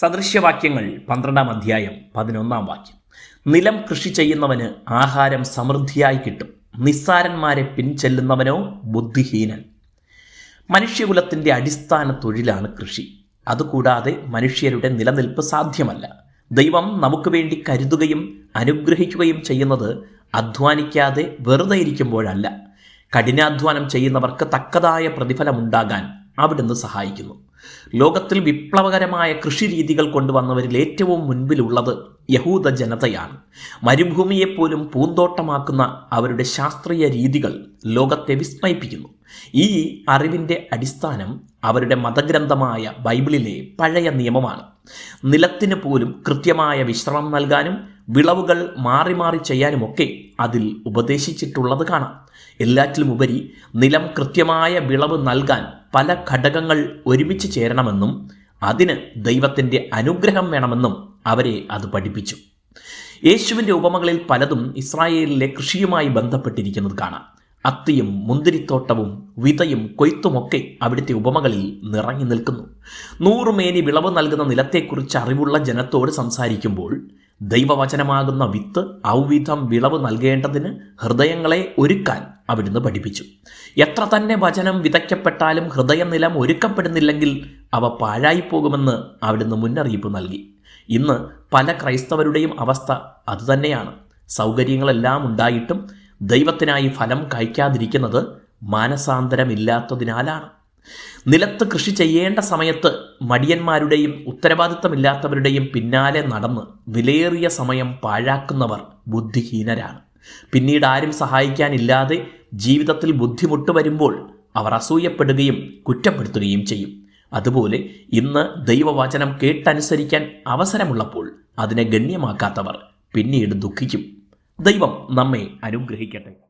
സദൃശ്യവാക്യങ്ങൾ പന്ത്രണ്ടാം അധ്യായം പതിനൊന്നാം വാക്യം. നിലം കൃഷി ചെയ്യുന്നവന് ആഹാരം സമൃദ്ധിയായി കിട്ടും. നിസ്സാരന്മാരെ പിൻചെല്ലുന്നവനോ ബുദ്ധിഹീനൻ. മനുഷ്യകുലത്തിന്റെ അടിസ്ഥാന തൊഴിലാണ് കൃഷി. അതുകൂടാതെ മനുഷ്യരുടെ നിലനിൽപ്പ് സാധ്യമല്ല. ദൈവം നമുക്ക് വേണ്ടി കരുതുകയും അനുഗ്രഹിക്കുകയും ചെയ്യുന്നത് അധ്വാനിക്കാതെ വെറുതെ ഇരിക്കുമ്പോഴല്ല. കഠിനാധ്വാനം ചെയ്യുന്നവർക്ക് തക്കതായ പ്രതിഫലമുണ്ടാകാൻ അവിടുന്ന് സഹായിക്കുന്നു. ലോകത്തിൽ വിപ്ലവകരമായ കൃഷിരീതികൾ കൊണ്ടുവന്നവരിൽ ഏറ്റവും മുൻപിലുള്ളത് യഹൂദ ജനതയാണ്. മരുഭൂമിയെപ്പോലും പൂന്തോട്ടമാക്കുന്ന അവരുടെ ശാസ്ത്രീയ രീതികൾ ലോകത്തെ വിസ്മയിപ്പിക്കുന്നു. ഈ അറിവിന്റെ അടിസ്ഥാനം അവരുടെ മതഗ്രന്ഥമായ ബൈബിളിലെ പഴയ നിയമമാണ്. നിലത്തിന് പോലും കൃത്യമായ വിശ്രമം നൽകാനും വിളവുകൾ മാറി മാറി ചെയ്യാനുമൊക്കെ അതിൽ ഉപദേശിച്ചിട്ടുള്ളത് കാണാം. എല്ലാറ്റിലുമുപരി നിലം കൃത്യമായ വിളവ് നൽകാൻ പല ഘടകങ്ങൾ ഒരുമിച്ച് ചേരണമെന്നും അതിന് ദൈവത്തിന്റെ അനുഗ്രഹം വേണമെന്നും അവരെ അത് പഠിപ്പിച്ചു. യേശുവിന്റെ ഉപമകളിൽ പലതും ഇസ്രായേലിലെ കൃഷിയുമായി ബന്ധപ്പെട്ടിരിക്കുന്നത് കാണാം. അത്തിയും മുന്തിരിത്തോട്ടവും വിതയും കൊയ്ത്തുമൊക്കെ അവിടുത്തെ ഉപമകളിൽ നിറഞ്ഞു നിൽക്കുന്നു. നൂറുമേനി വിളവ് നൽകുന്ന നിലത്തെക്കുറിച്ച് അറിവുള്ള ജനത്തോട് സംസാരിക്കുമ്പോൾ ദൈവവചനമാകുന്ന വിത്ത് ഔവിധം വിളവ് നൽകേണ്ടതിന് ഹൃദയങ്ങളെ ഒരുക്കാൻ അവിടുന്ന് പഠിപ്പിച്ചു. എത്ര തന്നെ വചനം വിതയ്ക്കപ്പെട്ടാലും ഹൃദയനിലം ഒരുക്കപ്പെടുന്നില്ലെങ്കിൽ അവ പാഴായിപ്പോകുമെന്ന് അവിടുന്ന് മുന്നറിയിപ്പ് നൽകി. ഇന്ന് പല ക്രൈസ്തവരുടെയും അവസ്ഥ അതുതന്നെയാണ്. സൗകര്യങ്ങളെല്ലാം ഉണ്ടായിട്ടും ദൈവത്തിനായി ഫലം കഴിക്കാതിരിക്കുന്നത് മാനസാന്തരമില്ലാത്തതിനാലാണ്. നിലത്ത് കൃഷി ചെയ്യേണ്ട സമയത്ത് മടിയന്മാരുടെയും ഉത്തരവാദിത്തമില്ലാത്തവരുടെയും പിന്നാലെ നടന്ന് വിലയേറിയ സമയം പാഴാക്കുന്നവർ ബുദ്ധിഹീനരാണ്. പിന്നീട് ആരും സഹായിക്കാനില്ലാതെ ജീവിതത്തിൽ ബുദ്ധിമുട്ട് വരുമ്പോൾ അവർ അസൂയപ്പെടുകയും കുറ്റപ്പെടുത്തുകയും ചെയ്യും. അതുപോലെ ഇന്ന് ദൈവവചനം കേട്ടനുസരിക്കാൻ അവസരമുള്ളപ്പോൾ അതിനെ ഗണ്യമാക്കാത്തവർ പിന്നീട് ദുഃഖിക്കും. ദൈവം നമ്മെ അനുഗ്രഹിക്കട്ടെ.